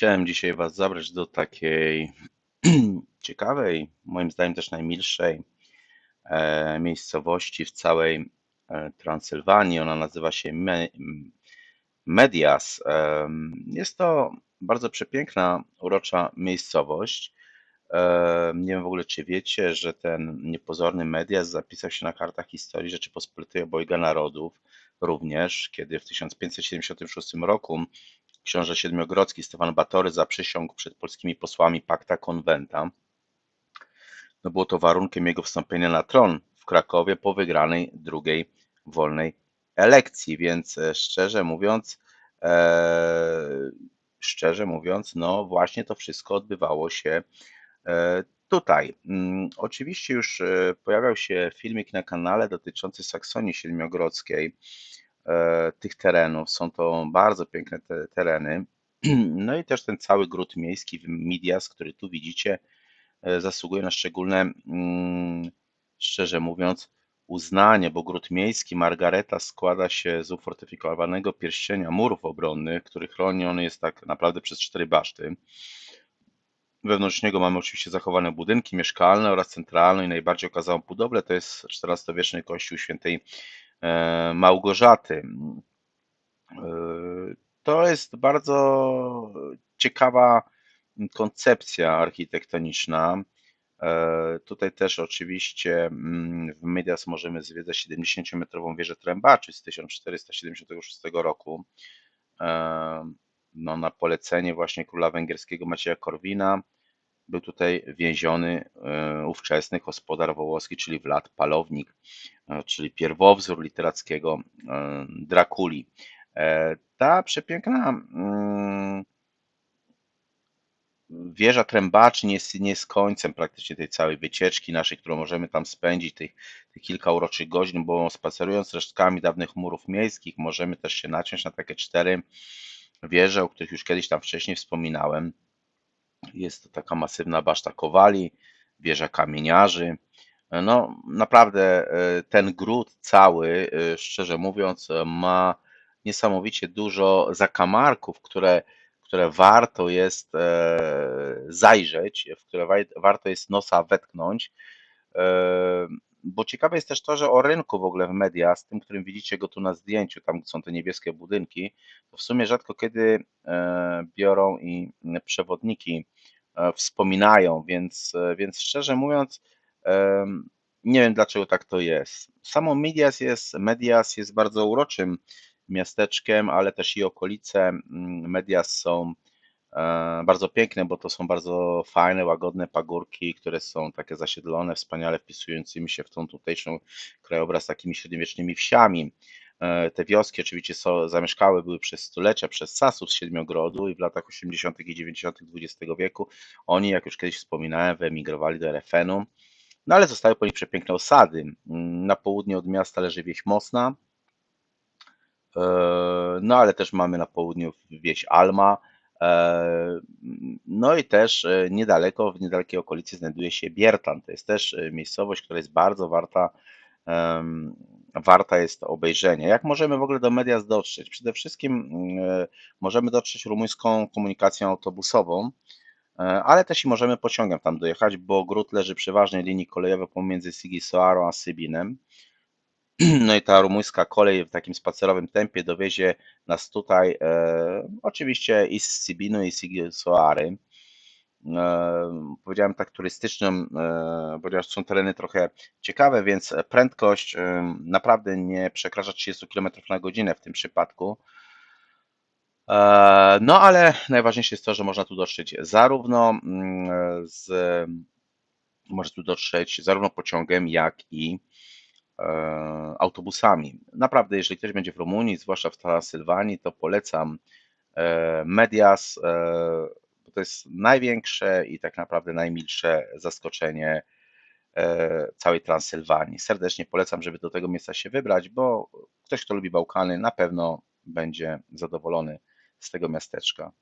Chciałem dzisiaj Was zabrać do takiej ciekawej, moim zdaniem też najmilszej e, miejscowości w całej e, Transylwanii. Ona nazywa się Me Medias. E, Jest to bardzo przepiękna, urocza miejscowość. Nie wiem w ogóle, czy wiecie, że ten niepozorny Medias zapisał się na kartach historii Rzeczypospolitej Obojga Narodów również, kiedy w 1576 roku książę siedmiogrodzki Stefan Batory zaprzysiągł przed polskimi posłami pakta konwenta. No było to warunkiem jego wstąpienia na tron w Krakowie po wygranej drugiej wolnej elekcji, więc e, szczerze mówiąc, e, szczerze mówiąc, no właśnie to wszystko odbywało się e, tutaj. Mm, Oczywiście już e, pojawiał się filmik na kanale dotyczący Saksonii Siedmiogrodzkiej, tych terenów. Są to bardzo piękne te tereny. No i też ten cały gród miejski Midias, który tu widzicie, e, zasługuje na szczególne, mm, szczerze mówiąc, uznanie, bo gród miejski Margareta składa się z ufortyfikowanego pierścienia murów obronnych, który chroniony jest tak naprawdę przez cztery baszty. Wewnątrz niego mamy oczywiście zachowane budynki mieszkalne oraz centralną i najbardziej okazałą budowlę to jest XIV-wieczny kościół świętej e, Małgorzaty. E, To jest bardzo ciekawa koncepcja architektoniczna. E, Tutaj też oczywiście mm, w Medias możemy zwiedzać 70-metrową wieżę Trębaczy z 1476 roku. E, No, na polecenie właśnie króla węgierskiego Macieja Korwina był tutaj więziony e, ówczesny gospodar wołoski, czyli Wlad Palownik, e, czyli pierwowzór literackiego e, Drakuli. Ta przepiękna mm, wieża Trębaczy nie jest, nie jest końcem praktycznie tej całej wycieczki naszej, którą możemy tam spędzić, tych, tych kilka uroczych godzin, bo spacerując resztkami dawnych murów miejskich możemy też się naciąć na takie cztery wieże, o których już kiedyś tam wcześniej wspominałem. Jest to taka masywna baszta kowali, wieża kamieniarzy. No, naprawdę e, ten gród cały, e, szczerze mówiąc, e, ma niesamowicie dużo zakamarków, które, które warto jest zajrzeć, w które warto jest nosa wetknąć. Bo ciekawe jest też to, że o rynku w ogóle w media, z tym, którym widzicie go tu na zdjęciu, tam są te niebieskie budynki, to w sumie rzadko kiedy e, biorą i przewodniki e, wspominają, więc, e, więc szczerze mówiąc, nie wiem dlaczego tak to jest. Samo Medias jest, Medias jest bardzo uroczym miasteczkiem, ale też i okolice mm, Medias są bardzo piękne, bo to są bardzo fajne, łagodne pagórki, które są takie zasiedlone, wspaniale wpisującymi się w tą tutejszą krajobraz takimi średniowiecznymi wsiami. E, Te wioski oczywiście są, były przez stulecia przez Sasów z Siedmiogrodu i w latach 80. i 90. XX wieku oni, jak już kiedyś wspominałem, wyemigrowali do Erefenu, no ale zostały po nich przepiękne osady. Mm, Na południe od miasta leży wieś Mosna, e, no ale też mamy na południu wieś Alma, e, no i też e, niedaleko, w niedalekiej okolicy znajduje się Biertan. To jest też e, miejscowość, która jest bardzo warta warta jest obejrzenia. Jak możemy w ogóle do Medias dotrzeć? Przede wszystkim e, możemy dotrzeć rumuńską komunikacją autobusową, e, ale też i możemy pociągiem tam dojechać, bo gród leży przy ważnej linii kolejowej pomiędzy Sigisoarą a Sybinem. No i ta rumuńska kolej w takim spacerowym tempie dowiezie nas tutaj, e, oczywiście i z Sybinu, i z Sigisoary e, powiedziałem tak turystycznym, e, ponieważ są tereny trochę ciekawe, więc prędkość e, naprawdę nie przekracza 30 km na godzinę w tym przypadku. E, No ale najważniejsze jest to, że można tu dotrzeć zarówno mm, z, można tu dotrzeć zarówno pociągiem, jak i e, autobusami. Naprawdę, jeżeli ktoś będzie w Rumunii, zwłaszcza w Transylwanii, to polecam e, Medias, e, bo to jest największe i tak naprawdę najmilsze zaskoczenie e, całej Transylwanii. Serdecznie polecam, żeby do tego miejsca się wybrać, bo ktoś, kto lubi Bałkany, na pewno będzie zadowolony z tego miasteczka.